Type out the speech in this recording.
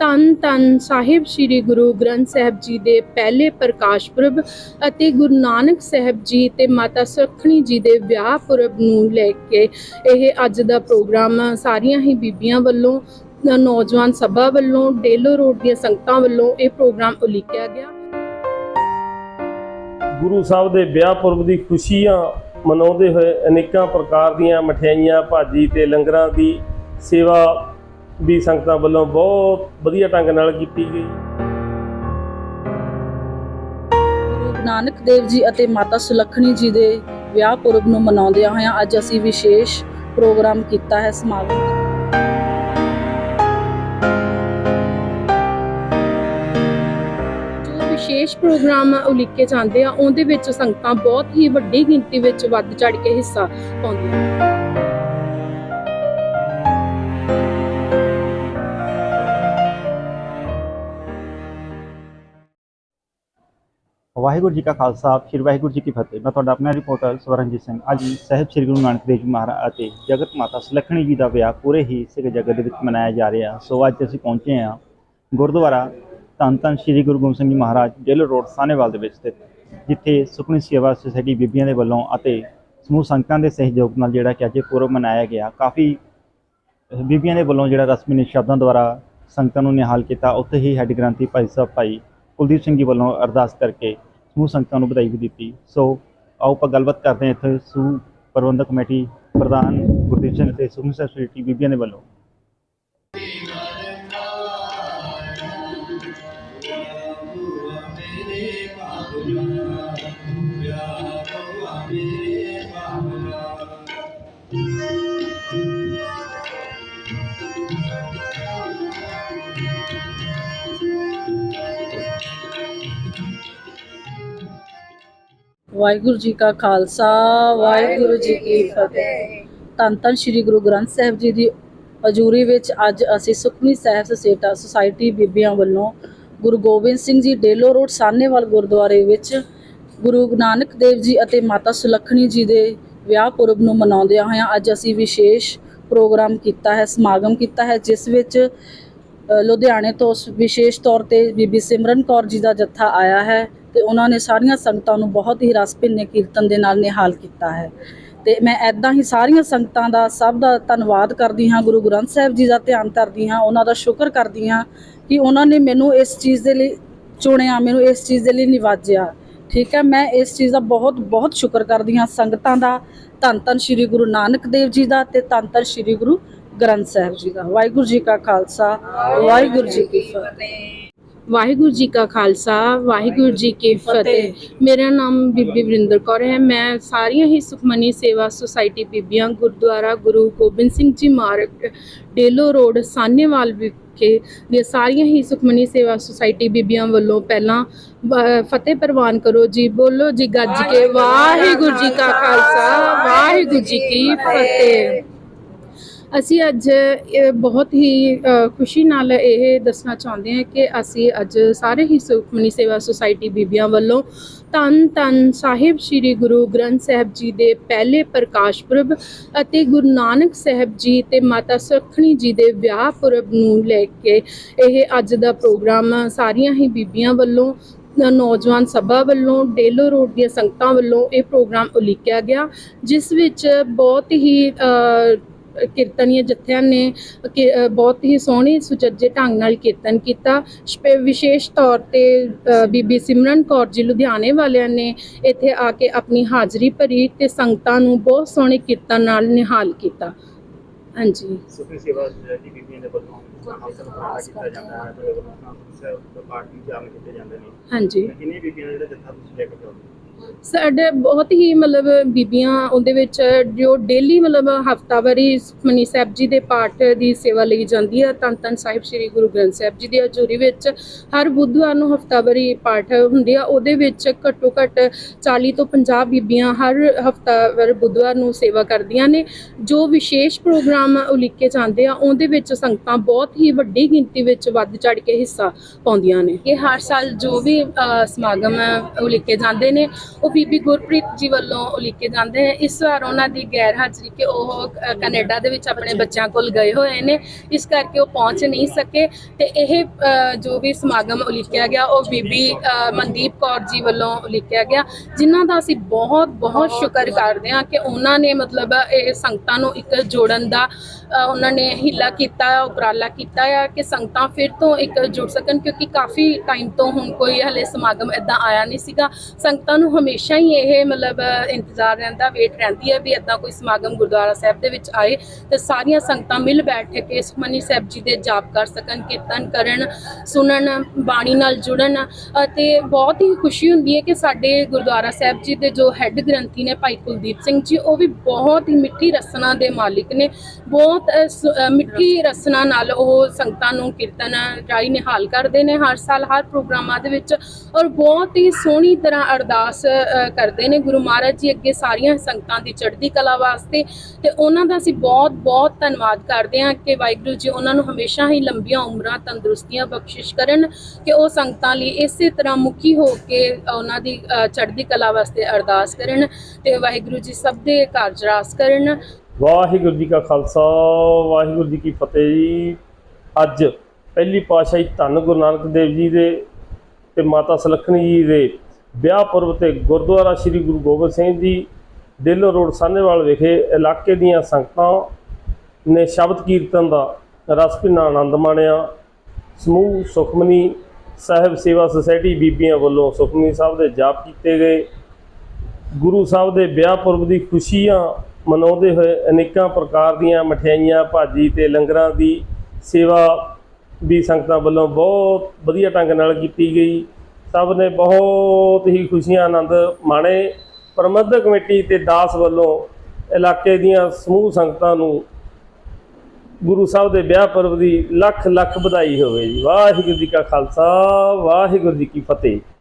ਧੰਨ ਧੰਨ ਸਾਹਿਬ ਸ੍ਰੀ ਗੁਰੂ ਗ੍ਰੰਥ ਸਾਹਿਬ ਜੀ ਦੇ ਪਹਿਲੇ ਪ੍ਰਕਾਸ਼ ਪੁਰਬ ਅਤੇ ਗੁਰੂ ਨਾਨਕ ਸਾਹਿਬ ਜੀ ਤੇ ਮਾਤਾ ਸੁਖਣੀ ਜੀ ਦੇ ਵਿਆਹ ਪੁਰਬ ਨੂੰ ਲੈ ਕੇ ਇਹ ਅੱਜ ਦਾ ਪ੍ਰੋਗਰਾਮ ਸਾਰੀਆਂ ਹੀ ਬੀਬੀਆਂ ਵੱਲੋਂ, ਨੌਜਵਾਨ ਸਭਾ ਵੱਲੋਂ, ਡੇਲੋ ਰੋਡ ਦੀਆਂ ਸੰਗਤਾਂ ਵੱਲੋਂ ਇਹ ਪ੍ਰੋਗਰਾਮ ਉਲੀਕਿਆ ਗਿਆ। ਗੁਰੂ ਸਾਹਿਬ ਦੇ ਵਿਆਹ ਪੁਰਬ ਦੀ ਖੁਸ਼ੀਆਂ ਮਨਾਉਂਦੇ ਹੋਏ ਅਨੇਕਾਂ ਪ੍ਰਕਾਰ ਦੀਆਂ ਮਠਿਆਈਆਂ, ਭਾਜੀ ਤੇ ਲੰਗਰਾਂ ਦੀ ਸੇਵਾ ਵੀ ਸੰਗਤਾਂ ਵੱਲੋਂ ਬਹੁਤ ਵਧੀਆ ਢੰਗ ਨਾਲ ਕੀਤੀ ਗਈ। ਗੁਰੂ ਨਾਨਕ ਦੇਵ ਜੀ ਅਤੇ ਮਾਤਾ ਸੁਲੱਖਣੀ ਜੀ ਦੇ ਵਿਆਹ ਪੁਰਬ ਨੂੰ ਮਨਾਉਂਦਿਆਂ ਹੋਇਆਂ ਅੱਜ ਅਸੀਂ ਵਿਸ਼ੇਸ਼ ਪ੍ਰੋਗਰਾਮ ਕੀਤਾ ਹੈ ਸਮਾਗਮ ਜੋ ਵਿਸ਼ੇਸ਼ ਪ੍ਰੋਗਰਾਮ ਉਲੀਕੇ ਜਾਂਦੇ ਆ, ਉਹਦੇ ਵਿੱਚ ਸੰਗਤਾਂ ਬਹੁਤ ਹੀ ਵੱਡੀ ਗਿਣਤੀ ਵਿੱਚ ਵੱਧ ਚੜ ਕੇ ਹਿੱਸਾ ਪਾਉਂਦੀਆਂ ਵਾਹਿਗੁਰੂ ਜੀ ਕਾ ਖਾਲਸਾ ਸ੍ਰੀ ਵਾਹਿਗੁਰੂ ਜੀ ਕੀ ਫਤਿਹ। ਮੈਂ ਤੁਹਾਡਾ ਆਪਣਾ ਰਿਪੋਰਟਰ ਸਵਰਨਜੀਤ ਸਿੰਘ। ਅੱਜ ਸਾਹਿਬ ਸ੍ਰੀ ਗੁਰੂ ਨਾਨਕ ਦੇਵ ਜੀ ਮਹਾਰਾਜ ਅਤੇ ਜਗਤ ਮਾਤਾ ਸੁਲੱਖਣੀ ਜੀ ਦਾ ਵਿਆਹ ਪੂਰੇ ਹੀ ਸਿੱਖ ਜਗਤ ਦੇ ਵਿੱਚ ਮਨਾਇਆ ਜਾ ਰਿਹਾ। ਸੋ ਅੱਜ ਅਸੀਂ ਪਹੁੰਚੇ ਹਾਂ ਗੁਰਦੁਆਰਾ ਧੰਨ ਧੰਨ ਸ੍ਰੀ ਗੁਰੂ ਗੋਬਿੰਦ ਸਿੰਘ ਜੀ ਮਹਾਰਾਜ ਜੇਲ੍ਹ ਰੋਡ ਸਾਹਨੇਵਾਲ ਦੇ ਵਿੱਚ ਸਥਿਤ, ਜਿੱਥੇ ਸੁਖਮਨੀ ਸੇਵਾ ਸੁਸਾਇਟੀ ਬੀਬੀਆਂ ਦੇ ਵੱਲੋਂ ਅਤੇ ਸਮੂਹ ਸੰਗਤਾਂ ਦੇ ਸਹਿਯੋਗ ਨਾਲ ਜਿਹੜਾ ਕਿ ਅੱਜ ਇਹ ਪੁਰਬ ਮਨਾਇਆ ਗਿਆ, ਕਾਫੀ ਬੀਬੀਆਂ ਦੇ ਵੱਲੋਂ ਜਿਹੜਾ ਰਸਮੀ ਨਿਸ਼ਾਦਾਂ ਦੁਆਰਾ ਸੰਗਤਾਂ ਨੂੰ ਨਿਹਾਲ ਕੀਤਾ। ਉੱਥੇ ਹੀ ਹੈੱਡ ਗ੍ਰੰਥੀ ਭਾਈ ਸਾਹਿਬ ਭਾਈ ਕੁਲਦੀਪ ਸਿੰਘ ਜੀ ਵੱਲੋਂ ਅਰਦਾਸ ਕਰਕੇ ਸਮੂਹ ਸੰਗਤਾਂ ਨੂੰ ਵਧਾਈ ਵੀ ਦਿੱਤੀ। ਸੋ ਆਓ ਆਪਾਂ ਗੱਲਬਾਤ ਕਰਦੇ ਹਾਂ ਇੱਥੇ ਸਮੂਹ ਪ੍ਰਬੰਧਕ ਕਮੇਟੀ ਪ੍ਰਧਾਨ ਗੁਰਦੀਪ ਸਿੰਘ ਤੇ ਸੁਖਮਨੀ ਸਾਹਿਬ ਬੀਬੀਆਂ ਦੇ ਵੱਲੋਂ। ਵਾਹਿਗੁਰੂ ਜੀ ਕਾ ਖਾਲਸਾ, ਵਾਹਿਗੁਰੂ ਜੀ ਕੀ ਫਤਿਹ। ਧੰਨ ਧੰਨ ਸ੍ਰੀ ਗੁਰੂ ਗ੍ਰੰਥ ਸਾਹਿਬ ਜੀ ਦੀ ਹਜ਼ੂਰੀ ਵਿੱਚ ਅੱਜ ਅਸੀਂ ਸੁਖਮਨੀ ਸਾਹਿਬ ਸਸੇਟਾ ਸੁਸਾਇਟੀ ਬੀਬੀਆਂ ਵੱਲੋਂ ਗੁਰੂ ਗੋਬਿੰਦ ਸਿੰਘ ਜੀ ਡੇਲੋ ਰੋਡ ਸਾਹਨੇਵਾਲ ਗੁਰਦੁਆਰੇ ਵਿੱਚ ਗੁਰੂ ਨਾਨਕ ਦੇਵ ਜੀ ਅਤੇ ਮਾਤਾ ਸੁਲੱਖਣੀ ਜੀ ਦੇ ਵਿਆਹ ਪੁਰਬ ਨੂੰ ਮਨਾਉਂਦਿਆਂ ਹੋਇਆਂ ਅੱਜ ਅਸੀਂ ਵਿਸ਼ੇਸ਼ ਪ੍ਰੋਗਰਾਮ ਕੀਤਾ ਹੈ, ਸਮਾਗਮ ਕੀਤਾ ਹੈ, ਜਿਸ ਵਿੱਚ ਲੁਧਿਆਣੇ ਤੋਂ ਸ- ਵਿਸ਼ੇਸ਼ ਤੌਰ ਤੇ ਬੀਬੀ ਸਿਮਰਨ ਕੌਰ ਜੀ ਦਾ ਜੱਥਾ ਆਇਆ ਹੈ। ਤੇ ਉਹਨਾਂ ਨੇ ਸਾਰੀਆਂ ਸੰਗਤਾਂ ਨੂੰ ਬਹੁਤ ਹੀ ਰਸ ਭਿੰਨੇ ਕੀਰਤਨ ਦੇ ਨਾਲ ਨਿਹਾਲ ਕੀਤਾ ਹੈ। ਤੇ ਮੈਂ ਐਦਾਂ ਹੀ ਸਾਰੀਆਂ ਸੰਗਤਾਂ ਦਾ ਸਭ ਦਾ ਧੰਨਵਾਦ ਕਰਦੀ ਹਾਂ, ਗੁਰੂ ਗ੍ਰੰਥ ਸਾਹਿਬ ਜੀ ਦਾ ਧਿਆਨ ਧਰਦੀ ਹਾਂ, ਉਹਨਾਂ ਦਾ ਸ਼ੁਕਰ ਕਰਦੀ ਹਾਂ ਕਿ ਉਹਨਾਂ ਨੇ ਮੈਨੂੰ ਇਸ ਚੀਜ਼ ਦੇ ਲਈ ਚੁਣਿਆ, ਮੈਨੂੰ ਇਸ ਚੀਜ਼ ਦੇ ਲਈ ਨਿਵਾਜਿਆ। ਠੀਕ ਹੈ, ਮੈਂ ਇਸ ਚੀਜ਼ ਦਾ ਬਹੁਤ ਬਹੁਤ ਸ਼ੁਕਰ ਕਰਦੀ ਹਾਂ ਸੰਗਤਾਂ ਦਾ। ਧੰਨ ਧੰਨ ਸ੍ਰੀ ਗੁਰੂ ਨਾਨਕ ਦੇਵ ਜੀ ਦਾ ਤੇ ਧੰਨ ਧੰਨ ਸ੍ਰੀ ਗੁਰੂ ਗ੍ਰੰਥ ਸਾਹਿਬ ਜੀ ਦਾ। ਵਾਹਿਗੁਰੂ ਜੀ ਕਾ ਖਾਲਸਾ, ਵਾਹਿਗੁਰੂ ਜੀ ਕੀ ਫਤਿਹ। ਵਾਹਿਗੁਰੂ ਜੀ ਕਾ ਖਾਲਸਾ ਵਾਹਿਗੁਰੂ ਜੀ ਕੀ ਫਤਿਹ। ਮੇਰਾ ਨਾਮ ਬੀਬੀ ਵਰਿੰਦਰ ਕੌਰ ਹੈ। ਮੈਂ ਸਾਰੀਆਂ ਹੀ ਸੁਖਮਨੀ ਸੇਵਾ ਸੁਸਾਇਟੀ ਬੀਬੀਆਂ ਗੁਰਦੁਆਰਾ ਗੁਰੂ ਗੋਬਿੰਦ ਸਿੰਘ ਜੀ ਮਾਰਗ ਡੇਲੋ ਰੋਡ ਸਾਹਨੇਵਾਲ ਵਿਖੇ ਦੀਆਂ ਸਾਰੀਆਂ ਹੀ ਸੁਖਮਨੀ ਸੇਵਾ ਸੁਸਾਇਟੀ ਬੀਬੀਆਂ ਵੱਲੋਂ ਪਹਿਲਾਂ ਫਤਿਹ ਪ੍ਰਵਾਨ ਕਰੋ ਜੀ। ਬੋਲੋ ਜੀ ਗੱਜ ਕੇ ਵਾਹਿਗੁਰੂ ਜੀ ਕਾ ਖਾਲਸਾ ਵਾਹਿਗੁਰੂ ਜੀ ਕੀ ਫਤਿਹ। ਅਸੀਂ ਅੱਜ ਬਹੁਤ ਹੀ ਖੁਸ਼ੀ ਨਾਲ ਇਹ ਦੱਸਣਾ ਚਾਹੁੰਦੇ ਹਾਂ ਕਿ ਅਸੀਂ ਅੱਜ ਸਾਰੇ ਹੀ ਸੁਖਮਨੀ ਸੇਵਾ ਸੁਸਾਇਟੀ ਬੀਬੀਆਂ ਵੱਲੋਂ ਧੰਨ ਧੰਨ ਸਾਹਿਬ ਸ੍ਰੀ ਗੁਰੂ ਗ੍ਰੰਥ ਸਾਹਿਬ ਜੀ ਦੇ ਪਹਿਲੇ ਪ੍ਰਕਾਸ਼ ਪੁਰਬ ਅਤੇ ਗੁਰੂ ਨਾਨਕ ਸਾਹਿਬ ਜੀ ਤੇ ਮਾਤਾ ਸੁਖਣੀ ਜੀ ਦੇ ਵਿਆਹ ਪੁਰਬ ਨੂੰ ਲੈ ਕੇ ਇਹ ਅੱਜ ਦਾ ਪ੍ਰੋਗਰਾਮ ਸਾਰੀਆਂ ਹੀ ਬੀਬੀਆਂ ਵੱਲੋਂ ਨੌਜਵਾਨ ਸਭਾ ਵੱਲੋਂ, ਡੇਲੋ ਰੋਡ ਦੀਆਂ ਸੰਗਤਾਂ ਵੱਲੋਂ ਇਹ ਪ੍ਰੋਗਰਾਮ ਉਲੀਕਿਆ ਗਿਆ, ਜਿਸ ਵਿੱਚ ਬਹੁਤ ਹੀ ਕੀਰਤਨੀਏ ਜਥਿਆਂ ਨੇ ਬਹੁਤ ਹੀ ਸੋਹਣੇ ਸੁਚੱਜੇ ਢੰਗ ਨਾਲ ਕੀਰਤਨ ਕੀਤਾ। ਵਿਸ਼ੇਸ਼ ਤੌਰ ਤੇ ਬੀਬੀ ਸਿਮਰਨ ਕੌਰ ਜੀ ਲੁਧਿਆਣੇ ਵਾਲਿਆਂ ਨੇ ਇੱਥੇ ਆ ਕੇ ਆਪਣੀ ਹਾਜ਼ਰੀ ਭਰੀ ਤੇ ਸੰਗਤਾਂ ਨੂੰ ਬਹੁਤ ਸੋਹਣੇ ਕੀਰਤਨ ਨਾਲ ਨਿਹਾਲ ਕੀਤਾ। ਹਾਂਜੀ। ਸੁਖਮਨੀ ਸੇਵਾ ਸੁਸਾਇਟੀ ਬੀਬੀਆਂ ਦੇ ਵੱਲੋਂ ਨੂੰ ਕੀਤਾ ਜਾਂਦਾ ਹੈ ਤੇ ਸਾਹਿਬ ਪਾਰਟੀ ਜਾਮ ਕੀਤੇ ਜਾਂਦੇ ਨੇ। ਹਾਂਜੀ। ਕਿੰਨੀ ਬੀਬੀਆਂ ਦਾ ਜਿਹੜਾ ਜੱਥਾ ਤੁਸੀਂ ਲੈ ਕੇ ਜਾਓਗੇ? ਸਾਡੇ ਬਹੁਤ ਹੀ ਮਤਲਬ ਬੀਬੀਆਂ ਉਹਦੇ ਵਿੱਚ, ਜੋ ਡੇਲੀ ਮਤਲਬ ਹਫਤਾਵਾਰੀ ਮਨੀ ਸਾਹਿਬ ਜੀ ਦੇ ਪਾਠ ਦੀ ਸੇਵਾ ਲਈ ਜਾਂਦੀ ਹੈ ਧੰਨ ਧੰਨ ਸਾਹਿਬ ਸ੍ਰੀ ਗੁਰੂ ਗ੍ਰੰਥ ਸਾਹਿਬ ਜੀ ਦੀ ਹਜ਼ੂਰੀ ਵਿੱਚ ਹਰ ਬੁੱਧਵਾਰ ਨੂੰ ਹਫਤਾਵਾਰੀ ਪਾਠ ਹੁੰਦੀ ਆ। ਉਹਦੇ ਵਿੱਚ ਘੱਟੋ ਘੱਟ 40 ਤੋਂ 50 ਬੀਬੀਆਂ ਹਰ ਹਫਤਾਵਾਰ ਬੁੱਧਵਾਰ ਨੂੰ ਸੇਵਾ ਕਰਦੀਆਂ ਨੇ। ਜੋ ਵਿਸ਼ੇਸ਼ ਪ੍ਰੋਗਰਾਮ ਉਲੀਕੇ ਜਾਂਦੇ ਆ, ਉਹਦੇ ਵਿੱਚ ਸੰਗਤਾਂ ਬਹੁਤ ਹੀ ਵੱਡੀ ਗਿਣਤੀ ਵਿੱਚ ਵੱਧ ਚੜ ਕੇ ਹਿੱਸਾ ਪਾਉਂਦੀਆਂ ਨੇ। ਇਹ ਹਰ ਸਾਲ ਜੋ ਵੀ ਸਮਾਗਮ ਉਲੀਕੇ ਜਾਂਦੇ ਨੇ ਉਹ ਬੀਬੀ ਗੁਰਪ੍ਰੀਤ ਜੀ ਵੱਲੋਂ ਉਲੀਕੇ ਜਾਂਦੇ ਨੇ ਇਸ ਵਾਰ ਉਹਨਾਂ ਦੀ ਗੈਰ ਹਾਜ਼ਰੀ ਕਿ ਉਹ ਕੈਨੇਡਾ ਦੇ ਵਿੱਚ ਆਪਣੇ ਬੱਚਿਆਂ ਕੋਲ ਗਏ ਹੋਏ ਨੇ। ਇਸ ਕਰਕੇ ਉਹ ਪਹੁੰਚ ਨਹੀਂ ਸਕੇ। ਤੇ ਇਹ ਜੋ ਵੀ ਸਮਾਗਮ ਉਲੀਕਿਆ ਗਿਆ ਉਹ ਬੀਬੀ ਮਨਦੀਪ ਕੌਰ ਜੀ ਵੱਲੋਂ ਉਲੀਕਿਆ ਗਿਆ। ਜਿਨ੍ਹਾਂ ਦਾ ਅਸੀਂ ਬਹੁਤ ਬਹੁਤ ਸ਼ੁਕਰ ਕਰਦੇ ਹਾਂ ਕਿ ਉਹਨਾਂ ਨੇ ਮਤਲਬ ਇਹ ਸੰਗਤਾਂ ਨੂੰ ਇੱਕ ਜੋੜਨ ਦਾ ਉਹਨਾਂ ਨੇ ਹਿੱਲਾ ਕੀਤਾ ਉਪਰਾਲਾ ਕੀਤਾ ਆ ਕਿ ਸੰਗਤਾਂ ਫਿਰ ਤੋਂ ਇੱਕ ਜੁੜ ਸਕਣ। ਕਿਉਂਕਿ ਕਾਫੀ ਟਾਈਮ ਤੋਂ ਹੁਣ ਕੋਈ ਹਲੇ ਸਮਾਗਮ ਇਦਾਂ ਆਇਆ ਨਹੀਂ ਸੀਗਾ। ਸੰਗਤਾਂ ਨੂੰ ਹਮੇਸ਼ਾ ਹੀ ਇਹ, ਮਤਲਬ, ਇੰਤਜ਼ਾਰ ਰਹਿੰਦਾ, ਵੇਟ ਰਹਿੰਦੀ ਹੈ ਵੀ ਇਦਾਂ ਕੋਈ ਸਮਾਗਮ ਗੁਰਦੁਆਰਾ ਸਾਹਿਬ ਦੇ ਵਿੱਚ ਆਏ ਤੇ ਸਾਰੀਆਂ ਸੰਗਤਾਂ ਮਿਲ ਬੈਠ ਕੇ ਸੁਖਮਨੀ ਸਾਹਿਬ ਜੀ ਦੇ ਜਾਪ ਕਰ ਸਕਣ, ਕੀਰਤਨ ਕਰਨ, ਸੁਣਨ, ਬਾਣੀ ਨਾਲ ਜੁੜਨ ਅਤੇ ਬਹੁਤ ਹੀ ਖੁਸ਼ੀ ਹੁੰਦੀ ਹੈ ਕਿ ਸਾਡੇ ਗੁਰਦੁਆਰਾ ਸਾਹਿਬ ਜੀ ਦੇ ਜੋ ਹੈੱਡ ਗ੍ਰੰਥੀ ਨੇ ਭਾਈ ਕੁਲਦੀਪ ਸਿੰਘ ਜੀ, ਉਹ ਵੀ ਬਹੁਤ ਹੀ ਮਿੱਠੀ ਰਸਨਾ ਦੇ ਮਾਲਿਕ ਨੇ। ਬਹੁਤ ਸ- ਮਿੱਠੀ ਰਸਨਾ ਨਾਲ ਉਹ ਸੰਗਤਾਂ ਨੂੰ ਕੀਰਤਨ ਰਾਈ ਨਿਹਾਲ ਕਰਦੇ ਨੇ ਹਰ ਸਾਲ, ਹਰ ਪ੍ਰੋਗਰਾਮਾਂ ਦੇ ਵਿੱਚ ਔਰ ਬਹੁਤ ਹੀ ਸੋਹਣੀ ਤਰ੍ਹਾਂ ਅਰਦਾਸ ਕਰਦੇ ਨੇ, ਗੁਰੂ ਮਹਾਰਾਜ ਜੀ ਅੱਗੇ ਸਾਰੀਆਂ ਸੰਗਤਾਂ ਦੀ ਚੜ੍ਹਦੀ ਕਲਾ ਵਾਸਤੇ। ਤੇ ਉਹਨਾਂ ਦਾ ਅਸੀਂ ਬਹੁਤ ਬਹੁਤ ਧੰਨਵਾਦ ਕਰਦੇ ਹਾਂ ਕਿ ਵਾਹਿਗੁਰੂ ਜੀ ਉਹਨਾਂ ਨੂੰ ਹਮੇਸ਼ਾ ਹੀ ਲੰਬੀਆਂ ਉਮਰਾਂ ਤੰਦਰੁਸਤੀਆਂ ਬਖਸ਼ਿਸ਼ ਕਰਨ ਕਿ ਉਹ ਸੰਗਤਾਂ ਲਈ ਇਸੇ ਤਰ੍ਹਾਂ ਮੁਖੀ ਹੋ ਕੇ ਉਹਨਾਂ ਦੀ ਚੜ੍ਹਦੀ ਕਲਾ ਵਾਸਤੇ ਅਰਦਾਸ ਕਰਨ ਤੇ ਵਾਹਿਗੁਰੂ ਜੀ ਸਭ ਦੇ ਕਾਰਜ ਰਾਸ ਕਰਨ। ਵਾਹਿਗੁਰੂ ਜੀ ਕਾ ਖਾਲਸਾ, ਵਾਹਿਗੁਰੂ ਜੀ ਕੀ ਫਤਿਹ ਜੀ। ਅੱਜ ਪਹਿਲੀ ਪਾਤਸ਼ਾਹੀ ਧੰਨ ਗੁਰੂ ਨਾਨਕ ਦੇਵ ਜੀ ਦੇ ਤੇ ਮਾਤਾ ਸੁਲੱਖਣੀ ਜੀ ਦੇ ਵਿਆਹ ਪੁਰਬ ਤੇ ਗੁਰਦੁਆਰਾ ਸ੍ਰੀ ਗੁਰੂ ਗੋਬਿੰਦ ਸਿੰਘ ਜੀ, ਡੇਲੋ ਰੋਡ ਸਾਹਨੇਵਾਲ ਵਿਖੇ ਇਲਾਕੇ ਦੀਆਂ ਸੰਗਤਾਂ ਨੇ ਸ਼ਬਦ ਕੀਰਤਨ ਦਾ ਰਸ ਭਿੰਨਾ ਆਨੰਦ ਮਾਣਿਆ। ਸਮੂਹ ਸੁਖਮਨੀ ਸਾਹਿਬ ਸੇਵਾ ਸੁਸਾਇਟੀ ਬੀਬੀਆਂ ਵੱਲੋਂ ਸੁਖਮਨੀ ਸਾਹਿਬ ਦੇ ਜਾਪ ਕੀਤੇ ਗਏ। ਗੁਰੂ ਸਾਹਿਬ ਦੇ ਵਿਆਹ ਪੁਰਬ ਦੀ ਖੁਸ਼ੀਆਂ ਮਨਾਉਂਦੇ ਹੋਏ ਅਨੇਕਾਂ ਪ੍ਰਕਾਰ ਦੀਆਂ ਮਠਿਆਈਆਂ, ਭਾਜੀ ਤੇ ਲੰਗਰਾਂ ਦੀ ਸੇਵਾ ਵੀ ਸੰਗਤਾਂ ਵੱਲੋਂ ਬਹੁਤ ਵਧੀਆ ਢੰਗ ਨਾਲ ਕੀਤੀ ਗਈ। ਸਭ ਨੇ ਬਹੁਤ ਹੀ ਖੁਸ਼ੀਆਂ ਆਨੰਦ ਮਾਣੇ। ਪ੍ਰਬੰਧਕ ਕਮੇਟੀ ਤੇ ਦਾਸ ਵੱਲੋਂ ਇਲਾਕੇ ਦੀਆਂ ਸਮੂਹ ਸੰਗਤਾਂ ਨੂੰ ਗੁਰੂ ਸਾਹਿਬ ਦੇ ਵਿਆਹ ਪਰਬ ਦੀ ਲੱਖ ਲੱਖ ਵਧਾਈ ਹੋਵੇ ਜੀ। ਵਾਹਿਗੁਰੂ ਜੀ ਕਾ ਖਾਲਸਾ, ਵਾਹਿਗੁਰੂ ਜੀ ਕੀ ਫਤਿਹ।